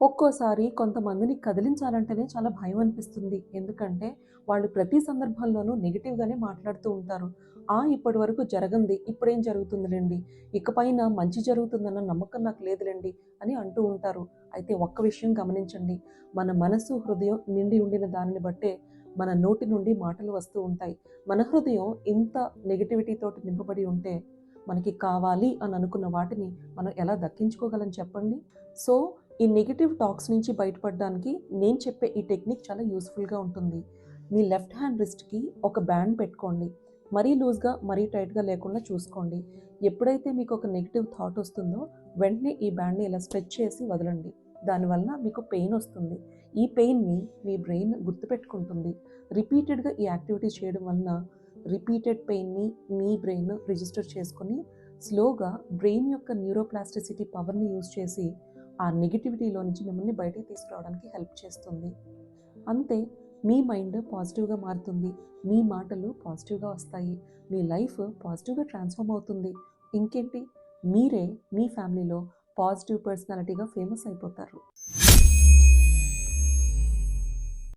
ఒక్కోసారి కొంతమందిని కదిలించాలంటేనే చాలా భయం అనిపిస్తుంది. ఎందుకంటే వాళ్ళు ప్రతి సందర్భంలోనూ నెగిటివ్గానే మాట్లాడుతూ ఉంటారు. ఆ ఇప్పటి వరకు జరగంది. ఇప్పుడేం జరుగుతుందిలేండి? ఇకపైన మంచి జరుగుతుందన్న నమ్మకం నాకు లేదులేండి అని అంటూ ఉంటారు. అయితే ఒక్క విషయం గమనించండి. మన మనసు హృదయం నిండి ఉండిన దానిని బట్టే మన నోటి నుండి మాటలు వస్తూ ఉంటాయి. మన హృదయం ఇంత నెగిటివిటీతోటి నింపబడి ఉంటే మనకి కావాలి అని అనుకున్న వాటిని మనం ఎలా దక్కించుకోగలం చెప్పండి? సో ఈ నెగిటివ్ టాక్స్ నుంచి బయటపడడానికి నేను చెప్పే ఈ టెక్నిక్ చాలా యూస్ఫుల్గా ఉంటుంది. మీ లెఫ్ట్ హ్యాండ్ రిస్ట్కి ఒక బ్యాండ్ పెట్టుకోండి. మరీ లూజ్గా మరీ టైట్గా లేకుండా చూసుకోండి. ఎప్పుడైతే మీకు ఒక నెగిటివ్ థాట్ వస్తుందో వెంటనే ఈ బ్యాండ్ని ఇలా స్ట్రెచ్ చేసి వదలండి. దానివల్ల మీకు పెయిన్ వస్తుంది. ఈ పెయిన్ని మీ బ్రెయిన్ గుర్తుపెట్టుకుంటుంది. రిపీటెడ్గా ఈ యాక్టివిటీ చేయడం వలన రిపీటెడ్ పెయిన్ని మీ బ్రెయిన్ రిజిస్టర్ చేసుకొని స్లోగా బ్రెయిన్ యొక్క న్యూరోప్లాస్టిసిటీ పవర్ని యూజ్ చేసి ఆ నెగిటివిటీలో నుంచి మిమ్మల్ని బయటికి తీసుకురావడానికి హెల్ప్ చేస్తుంది. అంతే మీ మైండ్ పాజిటివ్గా మారుతుంది. మీ మాటలు పాజిటివ్గా వస్తాయి. మీ లైఫ్ పాజిటివ్గా ట్రాన్స్ఫార్మ్ అవుతుంది. ఇంకేంటి? మీరే మీ ఫ్యామిలీలో పాజిటివ్ పర్సనాలిటీగా ఫేమస్ అయిపోతారు.